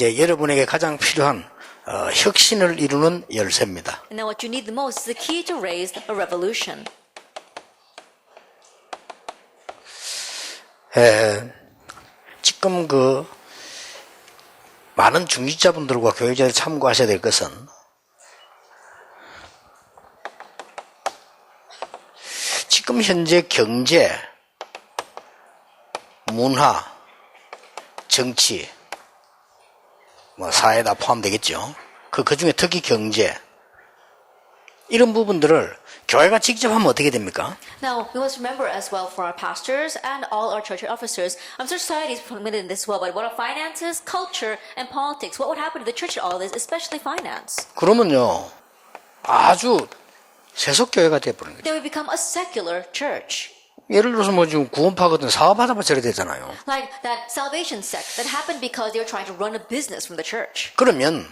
이제 여러분에게 가장 필요한 어, 혁신을 이루는 열쇠입니다. And now what you need the most is the key to raise a revolution. 에, 지금 그 많은 중직자분들과 교육자들 참고하셔야 될 것은 지금 현재 경제, 문화, 정치, 뭐 사회 다 포함되겠죠. 그, 그 중에 특히 경제, 이런 부분들을 교회가 직접 하면 어떻게 됩니까? Now, we must remember as well for our pastors and all our church officers, um, society is permitted in this well, but what are finances, culture, and politics? What would happen to the church in all this, especially finance? 그러면요, 아주 세속 교회가 되어버리는 거죠. Then we become a secular church. 예를 들어서 뭐 지금 구원파거든 사업하다가 저래 되잖아요. Like that salvation sect that happened because they were trying to run a business from the church. 그러면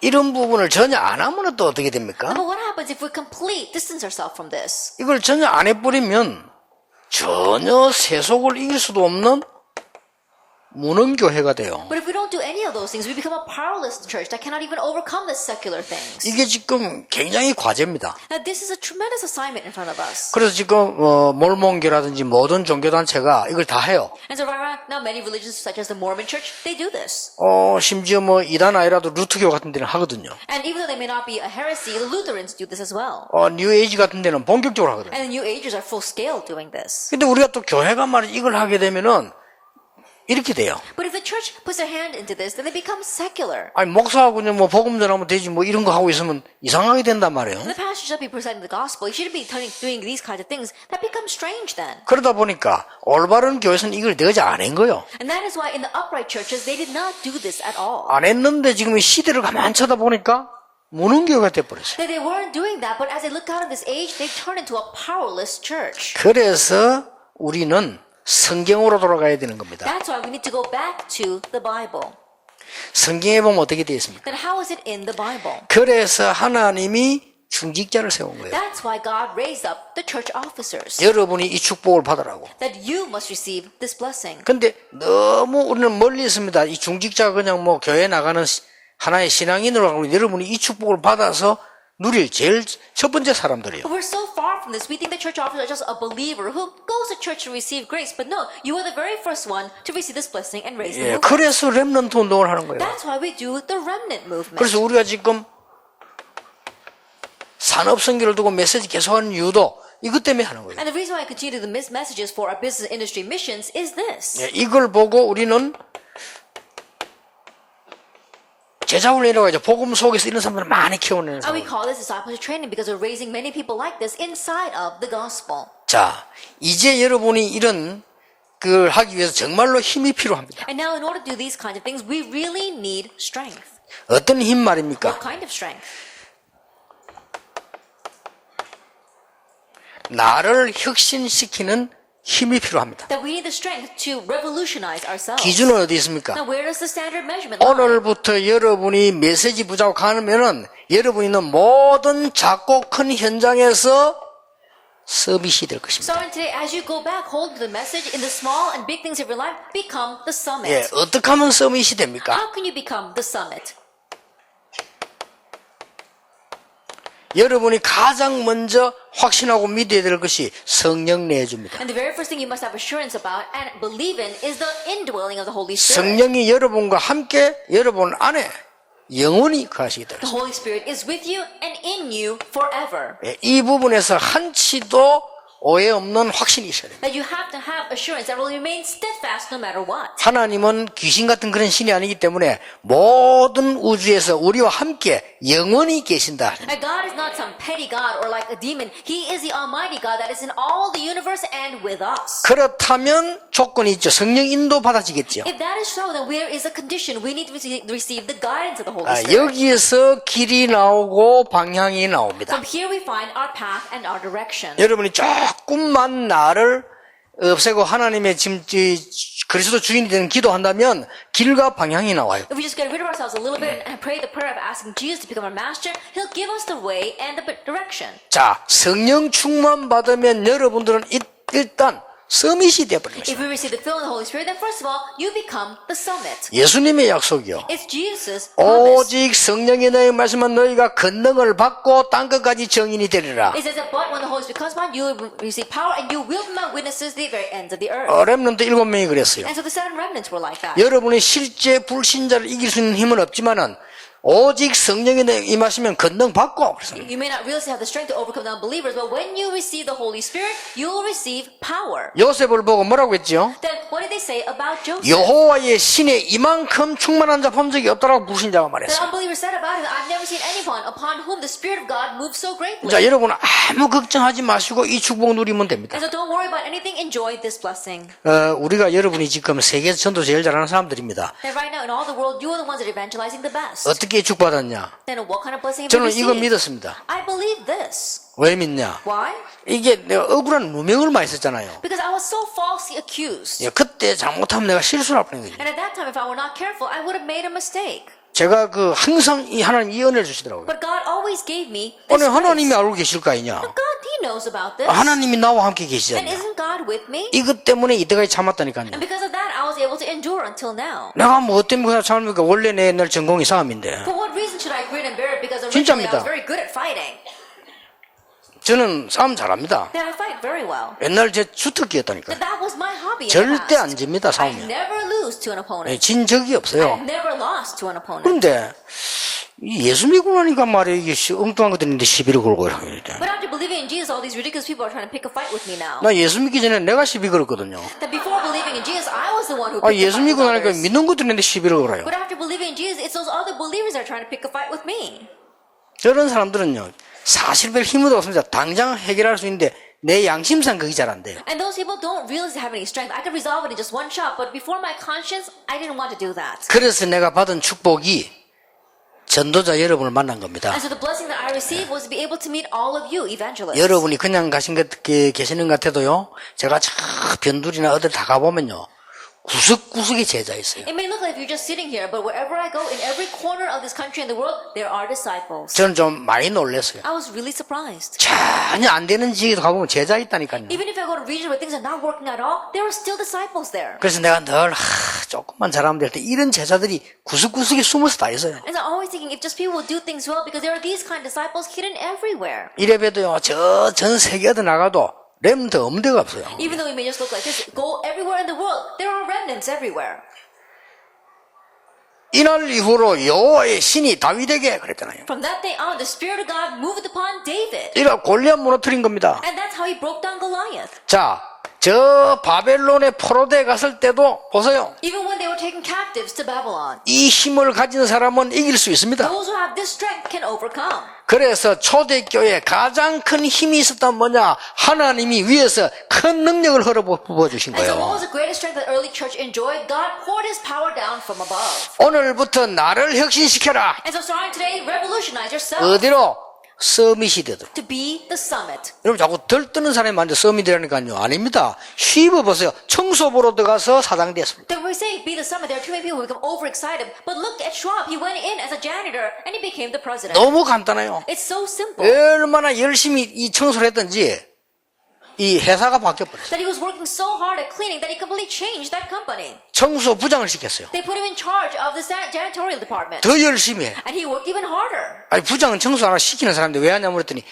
이런 부분을 전혀 안 하면 또 어떻게 됩니까? But what happens if we complete distance ourselves from this? 이걸 전혀 안 해버리면 전혀 세속을 이길 수도 없는 무능교회가 돼요. But if we don't do any of those things, we become a powerless church that cannot even overcome the secular things. 이게 지금 굉장히 과제입니다. Now, this is a tremendous assignment in front of us. 그래서 지금 어, 몰몬교라든지 모든 종교 단체가 이걸 다 해요. And so right now, many religions such as the Mormon church, they do this. 어, 심지어 뭐 이단 아니라도 루트교 같은 데는 하거든요. And even though they may not be a heresy, the Lutherans do this as well. 어, 뉴에이지 같은 데는 본격적으로 하거든요. And the New Agers are full scale doing this. 근데 우리가 또 교회가 말이야 이걸 하게 되면은 이렇게 돼요. But if the church puts their hand into this, then they become secular. 아니 목사하고 그냥 뭐 복음 전하면 되지 뭐 이런 거 하고 있으면 이상하게 된단 말이에요. The pastor should be presenting the gospel. He shouldn't be doing these kinds of things. That becomes strange then. 그러다 보니까 올바른 교회에서는 이걸 내지 안한 거요. And that is why in the upright churches, they did not do this at all. 안 했는데 지금 이 시대를 가만 쳐다보니까 무능교회가 돼버렸어요. That they weren't doing that, but as they look out of this age, they turn into a powerless church. 그래서 우리는 성경으로 돌아가야 되는 겁니다. That's why we need to go back to the Bible. 성경에 보면 어떻게 되어 있습니까? Then how is it in the Bible? 그래서 하나님이 중직자를 세운 거예요. That's why God raised up the church officers. 여러분이 이 축복을 받으라고. That you must receive this blessing. 근데 너무 우리는 멀리 있습니다. 이 중직자가 그냥 뭐 교회 나가는 시- 하나의 신앙인으로 하고 여러분이 이 축복을 받아서 누릴 제일 첫 번째 사람들이에요. We're so far from this. We think the church officers are just a believer who goes to church to receive grace. But no, you are the very first one to receive this blessing and raise the 예. 그래서 렘넌트 운동을 하는 거예요. That's why we do the remnant movement. 그래서 우리가 지금 산업성기를 두고 메시지 계속하는 이유도 이것 때문에 하는 거예요. And the reason why I continue to miss messages for our business industry missions is this. 예, 이걸 보고 우리는 제자 훈련이라고 하죠. 복음 속에서 이런 사람들을 많이 키워내는 And we call this discipleship training because we're raising many people like this inside of the gospel. 자, 이제 여러분이 이런 걸 하기 위해서 정말로 힘이 필요합니다. And now, in order to do these kinds of things, we really need strength. 어떤 힘 말입니까? What kind of strength? 나를 혁신시키는 힘이 필요합니다. 기준은 어디 있습니까? 오늘부터 여러분이 메시지 부족하면은 여러분이 있는 모든 작고 큰 현장에서 서밋이 될 것입니다. 예, 어떻게 하면 서밋이 됩니까? How can you become the summit? 여러분이 가장 먼저 확신하고 믿어야 될 것이 성령 내줍니다. And the very first thing you must have assurance about and believe in is the indwelling of the Holy Spirit. 성령이 여러분과 함께 여러분 안에 영원히 거하시게 됩니다. The Holy Spirit is with you and in you forever. 예, 이 부분에서 한치도 오해 없는 확신이 있어야 됩니다. That you have to have assurance that will remain steadfast no matter what. 하나님은 귀신 같은 그런 신이 아니기 때문에 모든 우주에서 우리와 함께 영원히 계신다. And God is not some petty God or like a demon. He is the Almighty God that is in all the universe and with us. 그렇다면 조건이 있죠. 성령 인도 받아지겠죠. If that is so, then where is the condition? We need to receive- receive the guidance of the Holy 아, Spirit. 여기에서 길이 나오고 방향이 나옵니다. From here we find our path and our direction. 여러분이 조금만 나를 없애고 하나님의 이 그리스도 주인이 되는 기도한다면 길과 방향이 나와요. If we just get rid of ourselves a little bit and pray the prayer of asking Jesus to become our master, He'll give us the way and the direction. 자, 성령 충만 받으면 여러분들은 일- 일단 서밋이 되어 버린 If 것입니다. we receive the filling of the Holy Spirit, then first of all, you become the summit. 예수님의 약속이요. It's Jesus' promise. 오직 성령이 너희 말씀은 너희가 권능을 받고 땅 끝까지 정인이 되리라. It says that but when the Holy Spirit comes upon you, you will receive power and you will be my witnesses to the very ends of the earth. 어, 렘넌트 일곱 명이 그랬어요. And so the seven remnants were like that. 여러분의 실제 불신자를 이길 수 있는 힘은 없지만은 오직 성령이 내 임하시면 권능 받고 그래서 You may not really have the strength to overcome the unbelievers, but when you receive the Holy Spirit, you will receive power. 요셉을 보고 뭐라고 했지요? Then what did they say about Joseph? 여호와의 신에 이만큼 충만한 자 본 적이 없다라고 The 말했어요. unbelievers said about him, I've never seen anyone upon whom the Spirit of God moves so greatly. 자, 여러분 아무 걱정하지 마시고 이 축복 누리면 됩니다. And so don't worry about anything, enjoy this blessing. 어, 우리가 여러분이 지금 세계에서 전도 제일 잘하는 사람들입니다. That right now in all the world, you are the ones that are evangelizing the best. 어떻게 축받았냐? Then what kind of blessing have you 저는 이거? 믿었습니다. I believe this. 왜 믿냐? Why? 이게 내가 억울한 누명을 많이 썼잖아요. Because I was so falsely accused. 예, 그때 잘못하면 내가 실수를 할 뻔했거든요. 제가 그 항상 이 하나님 이 은혜를 주시더라고요. But God always gave me this 오늘 하나님이. 알고 계실 거 아니냐? But God, He knows about this. 하나님이 나와 함께 계시잖아요. isn't God with me? 이것 때문에 이때까지 참았다니까요. And because of that, I was able to endure until now. 내가 뭐 때문에 참습니까? 원래 내 옛날 전공이 싸움인데. For what reason should I grin and bear it? Because originally I 진짜입니다. was very good at fighting. 저는 싸움 잘합니다. Then I fight very well. 옛날 제 주특기였다니까요. But that was my hobby. In the 절대. 안 집니다, never lose to an 예, opponent. 진 적이 없어요. never lost to an opponent. 그런데 이 예수 믿고 나니까 말이야 이게 시- 엉뚱한 것들인데 시비를 걸고 이러는데. But after believing in Jesus, all these ridiculous people are trying to pick a fight with me now. 나 예수 믿기 전에 내가 시비 걸었거든요. That before believing in Jesus, I was the one who 아, picked a 예수 fight with 믿고 나니까 others. 믿는 것들인데 시비를 걸어요. But after believing in Jesus, it's those other believers that are trying to pick a fight with me. 저런 사람들은요, 사실 별 힘은 없습니다. 당장 해결할 수 있는데, 내 양심상 그게 잘 안 돼요. And those people don't really have any strength. I could resolve it in just one shot, but before my conscience, I didn't want to do that. 그래서 내가 받은 축복이 전도자 여러분을 만난 겁니다. And so the blessing that I received was to be able to meet all of you, evangelists. 여러분이 그냥 가신 것, 게- 계시는 것 같아도 요, 제가 저 변두리나 어딜 다 가보면요, 구석구석에 제자 있어요. It may look like you're just sitting here, but wherever I go, in every corner of this country and the world, there are disciples. 저는 좀 많이 놀랐어요. I was really surprised. 전혀 안 되는 지역에 가보면 제자 있다니까요. Even if I go to regions where things are not working at all, there are still disciples there. 그래서 내가 늘, 하, 조금만 잘하면 될 때, 이런 제자들이 구석구석에 숨어서 다 있어요. And I'm always thinking if just people will do things well, because there are these kind of disciples hidden everywhere. 이래봬도요, 저 전 세계 어디 나가도 렘트 없는 데가 없어요. Even though we may just look like this, go everywhere in the world, there are remnants everywhere. 이날 이후로 여호와의 신이 다윗에게 그랬잖아요. From that day on, the Spirit of God moved upon David. 이라 골리앗 무너뜨린 겁니다. And that's how he broke down Goliath. 자, 저 바벨론의 포로대 갔을 때도 보세요. Even when they were taken captives to Babylon. 이 힘을 가진 사람은 이길 수 있습니다. Those who have this strength can overcome. 그래서 초대교회 가장 큰 힘이 있었던 뭐냐? 하나님이 위에서 큰 능력을 흘러 부어 주신 And so what 거예요. was the greatest strength that early church enjoyed? God poured his power down from above. 오늘부터 나를 혁신시켜라. And so starting today, revolutionize yourself 어디로? 서밋이 되도록. to be the summit. 여러분 자꾸 들뜨는 사람이 먼저 서밋이라니까요. 아닙니다. 쉬입어 보세요. 청소부로 들어가서 사장 됐습니다. Then we say be the summit. There are too many people who become overexcited. But look at Schwab. He went in as a janitor and he became the president. 너무 간단해요. It's so simple. 얼마나 열심히 이 청소를 했던지 이 회사가 바뀌어 버렸어요. That he was working so hard at cleaning that he completely changed that company. 청소 부장을 시켰어요. They put him in charge of the san- janitorial department. 더 열심히 해. And he worked even harder. 아니 부장은 청소 하나 시키는 사람인데 왜 하냐고 그랬더니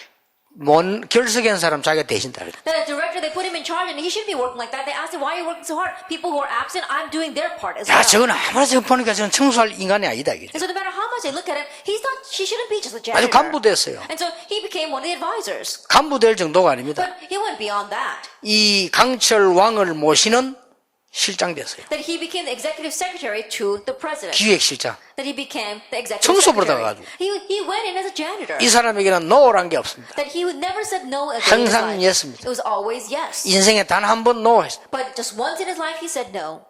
뭔 결석한 사람 자기가 대신다 그래. Then a director, they put him in charge and he should be working like that. They asked him, why are you working so hard? People who are absent, I'm doing their part as 야 well. 저건 아무리 제가 보니까 저는 청소할 인간이 아니다. 이게. And so no matter how much they look at him, he's not, he shouldn't be just a 아주 janitor. 간부 됐어요. And so he became one of the advisors. 간부 될 정도가 아닙니다. But he went beyond that. 이 강철 왕을 모시는 실장 됐어요. That he became the executive secretary to the president. 기획실장. That he became the executive 청소부로 secretary. 들어가가지고. He, he went in as a janitor. 이 사람에게는 노란 게 없습니다. That he would never said no a day in his 항상. 예스입니다. It was always yes. 인생에 단 한번노 했어요. But just once in his life, he said no.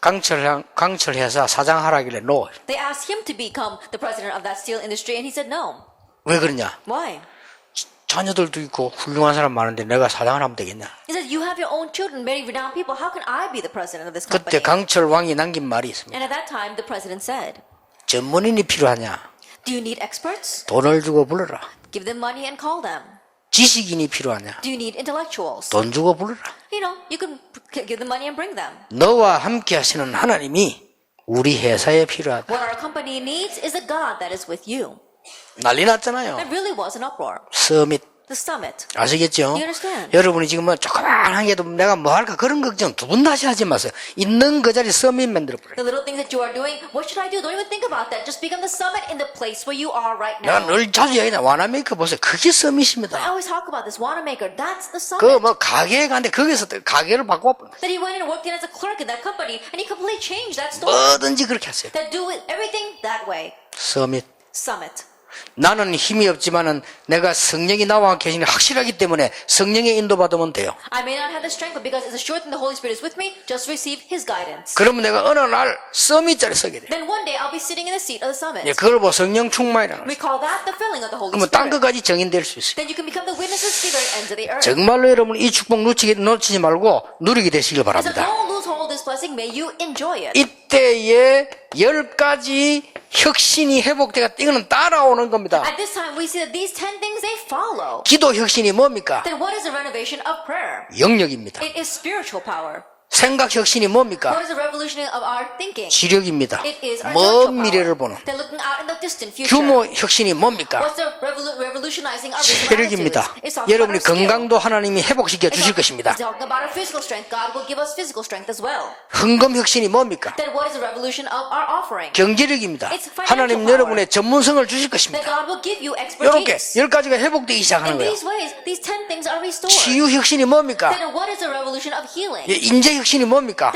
강철 강철 회사 사장 하라길래 노. They asked him to become the president of that steel industry, and he said no. 왜 그러냐? Why? 자녀들도 있고 훌륭한 사람 많은데 내가 사장을 하면 되겠냐? He said, You have your own children, many renowned people. How can I be the president of this 그때 company? 강철 왕이 남긴 말이 있습니다. And at that time, the president said, 전문인이 필요하냐? Do you need experts? 돈을 주고 불러라. Give them money and call them. 지식인이 필요하냐? Do you need intellectuals? 돈 주고 불러라. You know, you can give them money and bring them. 너와 함께 하시는 하나님이 우리 회사에 필요하다. What our company needs is a God that is with you. 난리 났잖아요. That really was an uproar. 서밋. The summit. 아시겠죠? You understand? 여러분이 지금 뭐 조그만한 게도 내가 뭐 할까 그런 걱정 두 분 다시 하지 마세요. 있는 그 자리 서밋 만들어 버려요. The little things that you are doing, what should I do? Don't even think about that. Just become the summit in the place where you are right now. 늘 자주 얘기하는 와나메이커 보세요. 그게 I 서밋입니다. always talk about this. Wanamaker, that's the summit. 그 뭐 가게에 갔는데 거기서 또 가게를 바꿔 That he went and worked in as a clerk in that company, and he completely changed that store. 뭐든지 그렇게 하세요. that do it, everything that way. 서밋. Summit. 나는 힘이 없지만은 내가 성령이 나와 계시니 확실하기 때문에 성령의 인도받으면 돼요. I may not have the strength, but because it's assured that the Holy Spirit is with me, just receive His guidance. 그러면 내가 어느 날 서밋 자리에 서게 돼요. Then one day I'll be sitting in the seat of the summit. 예, 그걸 뭐 성령 충만이라는. We call that the filling of the Holy 그러면 딴 Spirit. 것까지 정인될 수 있어요. Then you can become the witnesses to the very ends of the earth. 정말로 여러분 이 축복 놓치지, 놓치지 말고 누리게 되시길 So 바랍니다. don't lose hold of this blessing. May you enjoy it. 이때에 열 가지 혁신이 회복되가 이거는 따라오는 겁니다. At this time, we see that these ten things they follow. 기도 혁신이 뭡니까? Then what is the renovation of prayer? 영역입니다. It is spiritual power. 생각 혁신이 뭡니까? 지력입니다. 먼 미래를. 보는. 규모 혁신이 뭡니까? 체력입니다. 여러분이. 건강도 하나님이 회복시켜 주실 것입니다. 헌금 혁신이 뭡니까? 경제력입니다. 하나님. 여러분의 전문성을 주실 것입니다. 이렇게. 열 가지가 회복되기 시작하는 거예요. 치유 혁신이 뭡니까? 예, 인재 혁신 이 뭡니까?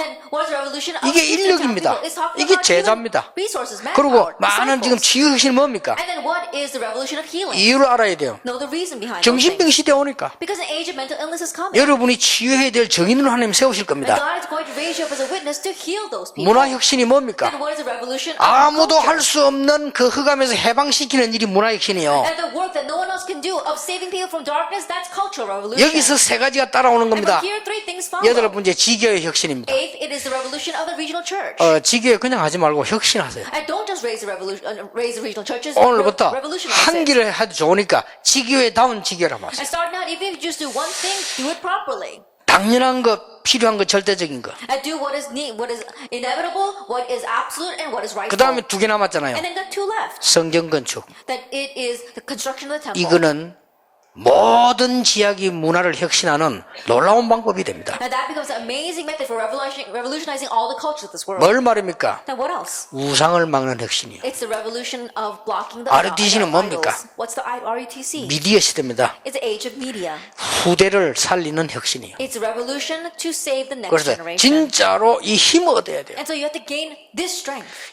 이게 인력입니다. 이게 제자입니다. 그리고 많은 지금 disciples. 치유 혁신이 뭡니까? 이유를 알아야 돼요. 정신병. 시대 오니까. 여러분이 치유해야 될 정인으로 하나님 세우실 겁니다. God is going to raise you up as a witness to heal those people. 문화 혁신이 뭡니까? 아무도? 할 수 없는 그 흑암에서 해방시키는 일이 문화 혁신이에요. And the work that no one else can do of saving people from darkness, that's cultural revolution. 여기서 세 가지가 따라오는 겁니다. from here, three things follow. 여덟 번째 지교의 혁신입니다. Eighth, it is the revolution of the regional church. 어, 지교회 그냥 하지 말고 혁신하세요. and don't just raise the revolution, uh, raise the regional churches. 오늘부터 한. 길을 해도 좋으니까 지교회다운 지교를 한번 하세요. And starting out, even if you just do one thing, do it properly. 당연한 것, 필요한 것, 절대적인 것. And do what is need, what is inevitable, what is absolute, and what is rightful. 그 다음에 두 개 남았잖아요. and then got two left. 성경 건축. That it is the construction of the temple. 이거는 모든 지역이 문화를 혁신하는 놀라운 방법이 됩니다. 뭘 말입니까? 우상을 막는 혁신이요. It's the revolution of blocking the RUTC 는 the 뭡니까? 미디어 시대입니다. 후대를 살리는 혁신이요. 그래서. 진짜로 이 힘을 얻어야 돼요.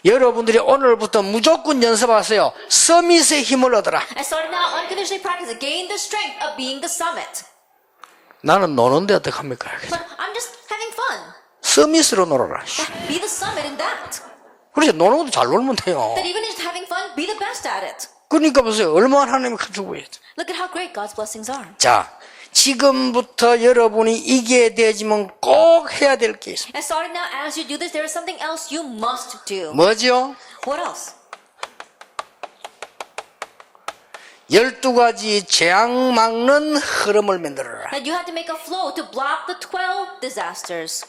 여러분들이 오늘부터 무조건 연습하세요. 서밋의 힘을 얻어라. Strength of being the summit. 나는 노는데 어떡합니까? But I'm just having fun. 서밋으로 놀아라. Be the summit in that. 그렇지, 노는 것도 잘 놀면 돼요. That even just having fun, be the best at it. 그러니까 보세요. 얼마나 하나님이 큰 축복이에요. Look at how great God's blessings are. 자, 지금부터 여러분이 이게 되지만 꼭 해야 될 게 있습니다. And starting now, as you do this, there is something else you must do. 뭐죠? What else? 열두 가지 재앙 막는 흐름을 만들어라. That you have to make a flow to block the 12 disasters.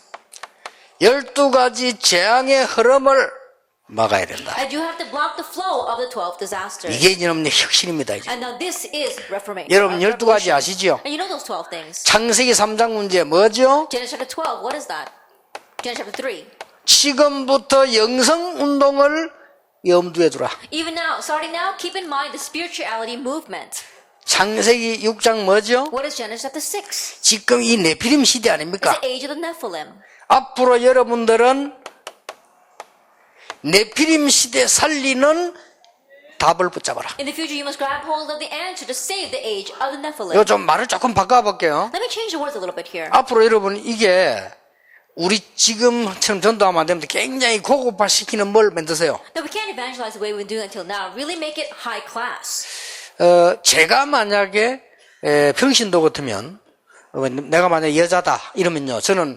열두 가지 재앙의 흐름을 막아야 된다. And you have to block the flow of the 12 disasters. 이게 이놈의 혁신입니다. 이제. And now this is reformation. 여러분 uh, 열두 가지. 아시죠? And you know those 12 things. 창세기 3장 문제 뭐죠? Genesis chapter 12, what is that? Genesis chapter 3. 지금부터 영성 운동을 염두에 두라. Even now, starting now, keep in mind the spirituality movement. 창세기 6장 뭐죠? What is Genesis chapter 6? 지금 이 네피림 시대 It's 아닙니까? the age of the Nephilim. 앞으로 여러분들은 네피림 시대 살리는 답을 붙잡아라. In the future, you must grab hold of the answer to save the age of the Nephilim. 이거 좀 말을 조금 바꿔볼게요. Let me change the words a little bit here. 앞으로 여러분 이게 우리 지금처럼 전도하면 안 됩니다. 굉장히 고급화 시키는 뭘 만드세요. Now, we can't evangelize the way we've been doing until now. Really make it high class. 어, 제가 만약에 에, 평신도 같으면 어, 내가 만약 여자다 이러면요 저는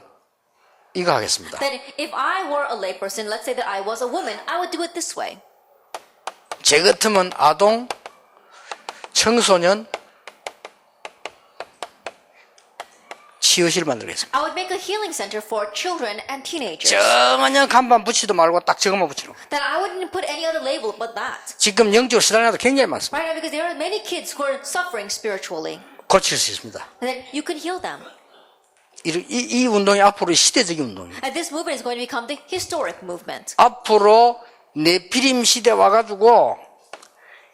이거 하겠습니다. That if I were a layperson, let's say that I was a woman, I would do it this way. 제 같으면 아동, 청소년, 치유실 만들겠습니다. I would make a healing center for children and teenagers. 정한영 간판 붙이도 말고 딱 저것만 붙이는 거예요. That I wouldn't put any other label but that. 지금 영적으로 시달려도 굉장히 많습니다. Right now, because there are many kids who are suffering spiritually. 고칠 수 있습니다. And then you can heal them. 이, 이, 이 운동이 앞으로 시대적인 운동이에요. And this movement is going to become the historic movement. 앞으로 네피림 시대 와가지고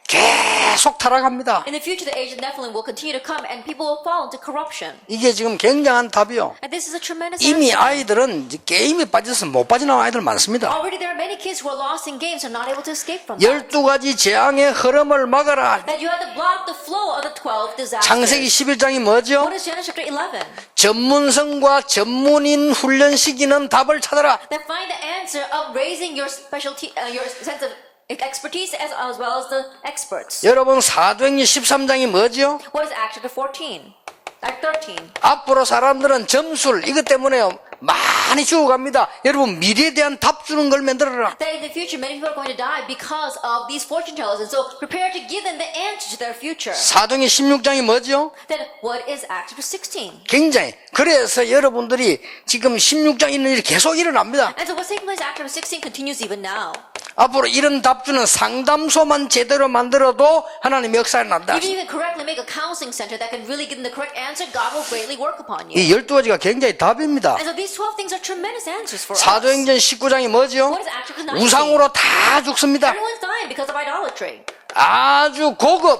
계속 타락합니다. In the future, the age of Nephilim will continue to come and people will fall into corruption. 이게 지금 굉장한 답이요. And this is a tremendous 이미 answer. 아이들은 게임에 빠져서 못 빠져나온 아이들 많습니다. Already there are many kids who are lost in games and not able to escape from that. 12가지 재앙의 흐름을 막아라. That you have to block the flow of the 12 disasters. 창세기 11장이 뭐죠? What is Genesis chapter 11? 전문성과 전문인 훈련 시기는 답을 찾아라. That find the answer of raising your specialty, uh, your sense of expertise as, as well as the experts. 여러분 사도행전 13장이 뭐죠? What is Acts chapter 14? Act 13. 앞으로 사람들은 점술 이것 때문에 많이 죽어갑니다. 여러분 미래에 대한 답 주는 걸 만들어라. That in the future many people are going to die because of these fortune tellers. And so prepare to give them the answer to their future. 사도행전 16장이 뭐죠? Then what is Acts chapter 16? 굉장히 그래서 여러분들이 지금 16장 있는 일이 계속 일어납니다. And so what's taking place chapter 16 continues even now. 앞으로 이런 답 주는 상담소만 제대로 만들어도 하나님 역사에 난다. If you can correctly make a counseling center that can really give them the correct answer, God will greatly work upon you. 이 12가지가 굉장히 답입니다. And so these 12 things are tremendous answers for us. 사도행전 19장이 뭐죠? What is Acts chapter 19? 우상으로 다 죽습니다. Everyone's dying because of idolatry. 아주 고급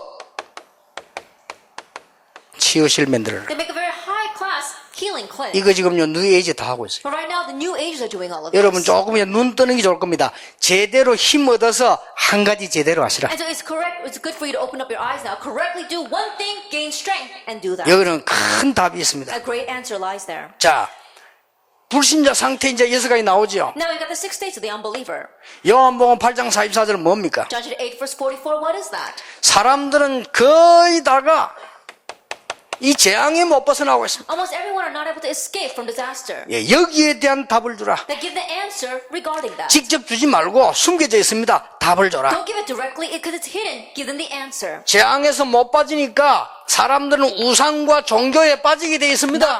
치유실 만들어라. They make a very high class healing. 이거 지금 요 뉴에이지 다 하고 있어요. But right now, the new ages are doing all of 여러분. 조금 이제 눈 뜨는 게 좋을 겁니다. 제대로 힘 얻어서 한 가지 제대로 하시라. And so it's correct, it's good for you to open up your eyes now. Correctly do one thing, gain strength, and do that. 여기는 큰 답이 있습니다. A great answer lies there. 자, 불신자 상태 이제 여섯 가지 나오죠. Now we've got the six states of the unbeliever. 요한복음 8장 44절은 뭡니까? John chapter 8, verse 44, what is that? 사람들은 거의 다가 이 재앙에 못 벗어나고 있습니다. Almost everyone are not able to escape from disaster. 예, 여기에 대한 답을 주라. That give the answer regarding that. 직접 주지 말고 숨겨져 있습니다. 답을 줘라. Don't give it directly because it's hidden. Give them the answer. 재앙에서 못 빠지니까 사람들은 우상과 종교에 빠지게 돼 있습니다.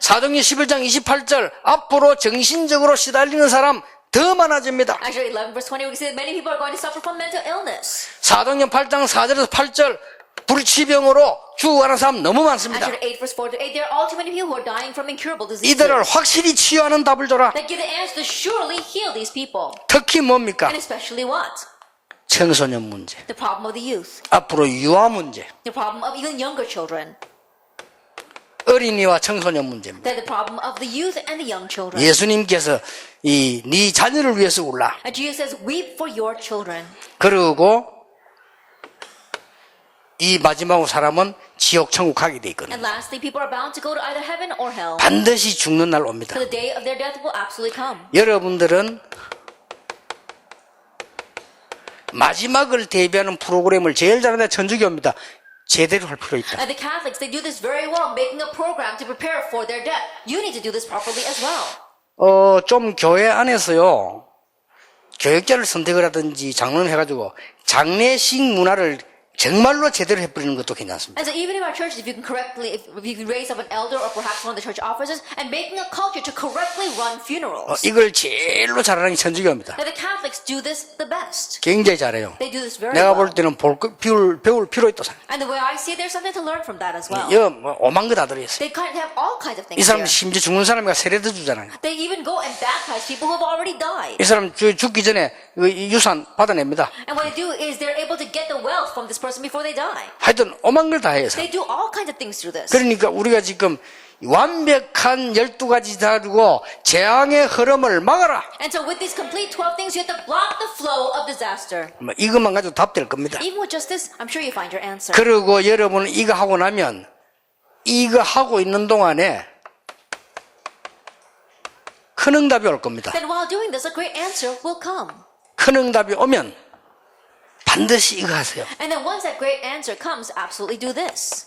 사도행전 11장 28절 앞으로 정신적으로 시달리는 사람 더 많아집니다. Actually, 11 verse 20, we see that many people are going to suffer from mental illness. 사도행전 8장 4절에서 8절 불치병으로 죽어가는 사람 너무 많습니다. Actually, 8 verse 4 to 8, there are all too many people who are dying from incurable diseases. 이들을 확실히 치유하는 답을 줘라. That give the answer to surely heal these people. 특히 뭡니까? And especially what? 청소년 문제, The problem of the youth. 앞으로 유아 문제, The problem of even younger children. 어린이와 청소년 문제입니다. That the problem of the youth and the young children. 예수님께서 이네 자녀를 위해서 울라. And Jesus says, weep for your children. 그리고 이 마지막 사람은 지옥 천국 가게 돼 있거든요. And lastly, people are bound to go to either heaven or hell. 반드시 죽는 날 옵니다. So the day of their death will absolutely come. 여러분들은 마지막을 대비하는 프로그램을 제일 잘하는 천주교입니다. 제대로 할 필요 있다. And the Catholics, they do this very well, making a program to prepare for their death. You need to do this properly as well. 어, 좀 교회 안에서요, 교육자를 선택을 하든지 장로를 해가지고 장례식 문화를 정말로 제대로 해버리는 것도 괜찮습니다. And so even in our churches, if you can correctly, if, if you can raise up an elder or perhaps one of the church officers and making a culture to correctly run 어, funerals. 이걸 제일로 잘하는 게 천주교입니다. Now the Catholics do this the best. 굉장히 잘해요. They do this very 내가. 볼 때는 볼, 거- 배울, 배울 필요 있다 생각. And the way I see it, there's something to learn from that as well. 이거 뭐 오만 거 다 들어있어요. They kind of have all kinds of 이 사람. 심지어 죽는 사람이가 세례도 주잖아요. They even go and baptize people who have already died. 이 사람 죽- 죽기 전에 이 유산 받아냅니다. And what they do is they're able to get the wealth from this person before they die. 하여튼 오만 걸다 해서. They do all kinds of things through this. 그러니까 우리가 지금 완벽한 12가지 다루고 재앙의 흐름을 막아라. And so with these complete 12 things, you have to block the flow of disaster. 뭐 이것만 가지고 답될 겁니다. Even with just this, I'm sure you find your answer. 그리고 여러분은 이거 하고 나면 이거 하고 있는 동안에 큰 응답이 올 겁니다. Then while doing this, a great answer will come. 큰 응답이 오면 반드시 이거 하세요. And then once that great answer comes, absolutely do this.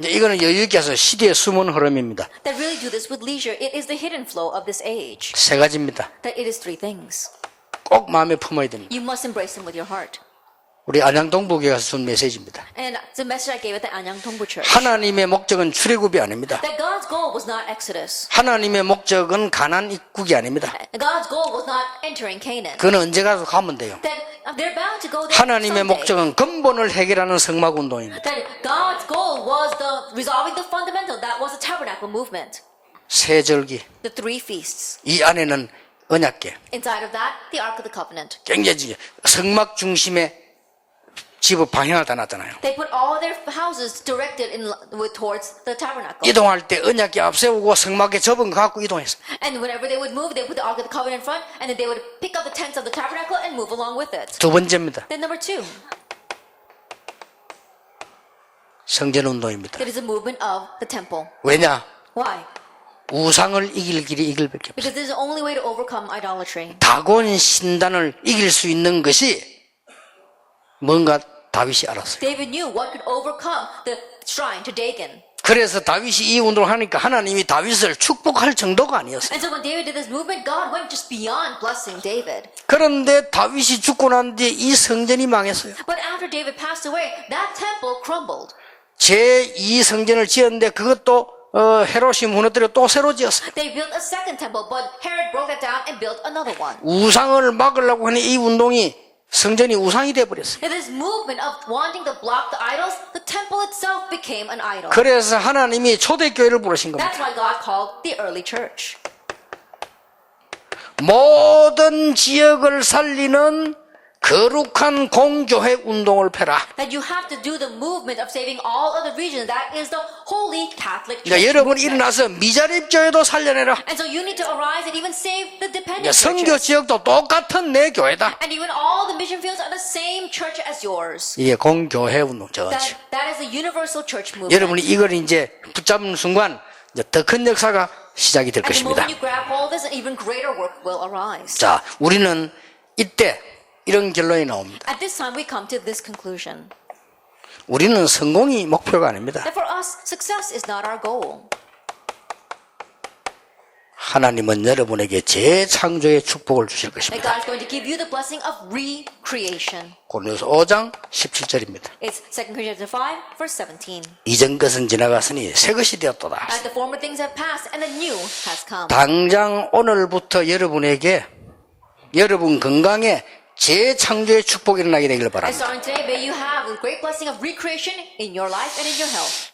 이제 이거는 여유 있게 해서 시대의 숨은 흐름입니다. That really do this with leisure. It is the hidden flow of this age. 세 가지입니다. That it is three things. 꼭 마음에 품어야 됩니다. You must embrace them with your heart. 우리 안양동부교회가 준 메시지입니다. And the message I gave at the Anyang Tongbu Church. 하나님의 목적은 출애굽이 아닙니다. That God's goal was not Exodus. 하나님의 목적은 가난 입국이 아닙니다. God's goal was not entering Canaan. 그는 언제 가서 가면 돼요. That they're bound to go there 하나님의 someday. 목적은 근본을 해결하는 성막 운동입니다. That God's goal was the resolving the fundamental. That was the tabernacle movement. 세절기 The three feasts. 이 안에는 언약계 Inside of that, the Ark of the Covenant. 굉장히. 성막 중심의 집업 방향을 다 놨잖아요. They put all their houses directed in with towards the tabernacle. 이동할 때 언약계 앞세우고 성막에 접은 거 갖고 이동했어. And whenever they would move, they would put the Ark of the Covenant in front, and then they would pick up the tents of the tabernacle and move along with it. 두 번째입니다. Then number two, 성전 운동입니다. it is a movement of the temple. 왜냐? Why? 우상을 이길 길이 이길 밖에 없어요. Because this is the only way to overcome idolatry. 다곤 신단을 이길 수 있는 것이 뭔가 다윗이 알았어요. David knew what could overcome the shrine to Dagon. 그래서 다윗이 이 운동을 하니까 하나님이 다윗을 축복할 정도가 아니었어요. And so when David did this movement, God went just beyond blessing David. 그런데 다윗이 죽고 난 뒤에 이 성전이 망했어요. But after David passed away, that temple crumbled. 제2 성전을 지었는데 그것도 어, 헤롯이 무너뜨려 또 새로 지었어요. They built a second temple, but Herod broke that down and built another one. 우상을 막으려고 하는 이 운동이 성전이 우상이 돼 버렸어요. And this movement of wanting to block the idols, the temple itself became an idol. 그래서 하나님이 초대교회를 부르신 겁니다. That's why God called the early church. 모든 지역을 살리는 거룩한 공교회 운동을 펴라. That you have to do the movement of saving all of the regions. That is the holy Catholic 그러니까. 여러분. 일어나서 미자립교회도 살려내라. And so you need to arise and even save the dependent 그러니까 선교 churches. 지역도 똑같은 내 교회다. And even all the mission fields are the same church as yours. 이게 공교회 운동 저지. That, that is the universal church movement. 여러분이 이걸 이제 붙잡는 순간 더 큰 역사가 시작이 될 것입니다. this. 자, 우리는 이때 이런 결론이 나옵니다. At this time, we come to this conclusion 우리는 성공이 목표가 아닙니다. that for us, success is not our goal. 하나님은 여러분에게 재창조의 축복을 주실 것입니다. God is going to give you the blessing of recreation. 고린도서 5장 17절입니다. It's 2 Corinthians 5, verse 17. 이전 것은 지나갔으니 새 것이 되었도다. As the former things have passed and the new has come. 당장 오늘부터 여러분에게 여러분 건강에 재창조의 축복이 일어나게 되기를 바랍니다.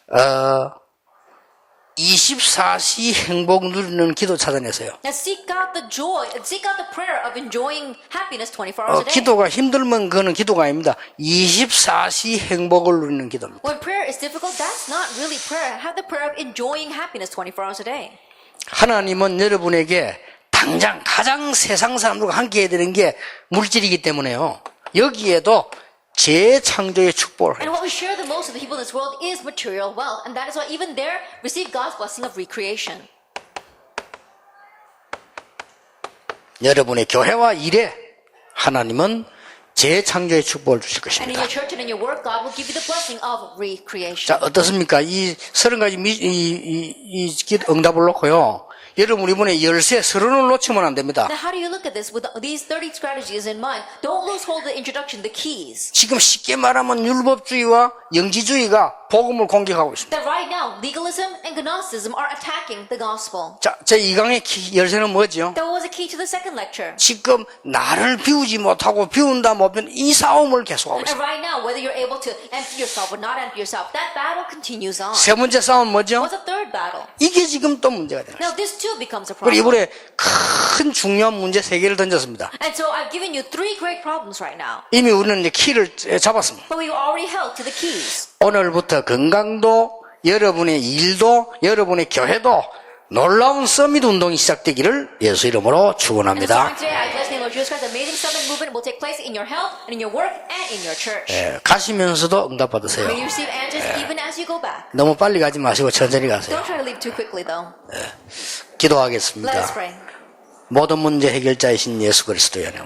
어, 24시 행복 누리는 기도 찾아내세요. And seek out the joy, seek out the prayer of enjoying happiness 24 hours 어. 기도가 힘들면 그거는 기도가 아닙니다. 24시 행복을 누리는 기도입니다. When prayer is difficult, that's not really prayer. Have the prayer of enjoying happiness 24 hours a day. 하나님은 여러분에게 당장 가장 세상 사람들과 함께 해야 되는 게 물질이기 때문에요. 여기에도 재창조의 축복을 And 해요. what we share the most with the people in this world is material wealth. And that is why even there, receive God's blessing of recreation. 여러분의 교회와 일에 하나님은 재창조의 축복을 주실 것입니다. work. 자, 어떻습니까? 이 서른 가지 미, 이, 이, 이 기- 응답을 놓고요. 여러분 이번에 열쇠 서른을 놓치면 안 됩니다. Now, how do you look at this with these 30 strategies in mind? Don't lose hold of the introduction, the keys. 지금 쉽게 말하면 율법주의와 영지주의가 복음을 공격하고 있습니다. That right now, legalism and Gnosticism are attacking the gospel. 자, 제 2강의 키, 열쇠는 뭐죠? That was a key to the second lecture. 지금 나를 비우지 못하고 비운다 못하면 이 싸움을 계속하고 있습니다. right now, whether you're able to empty yourself or not empty yourself, that battle continues on. 세 번째 싸움은 뭐죠? What's the third battle? 이게 지금 또 문제가 되는 거예요. Now, this too becomes a 그리고. 이번에 큰 중요한 문제 세 개를 던졌습니다. And so I've given you three great problems right now. 이미 우리는 이제 키를 잡았습니다. But we've already held to the keys. 오늘부터 건강도 여러분의 일도 여러분의 교회도 놀라운 서밋 운동이 시작되기를 예수 이름으로 축원합니다. 예, 가시면서도 응답 받으세요. Back. 너무 빨리 가지 마시고 천천히 가세요. Us 기도하겠습니다. 모든 문제 해결자이신 예수 그리스도의 the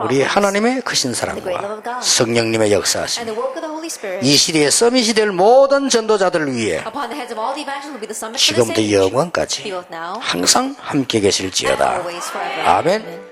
우리 하나님의 크신 사랑과 성령님의 역사하심 이 시대에 서밋이 될 모든 전도자들을 위해 지금부터 age, 영원까지 항상 함께 계실지어다. 아멘.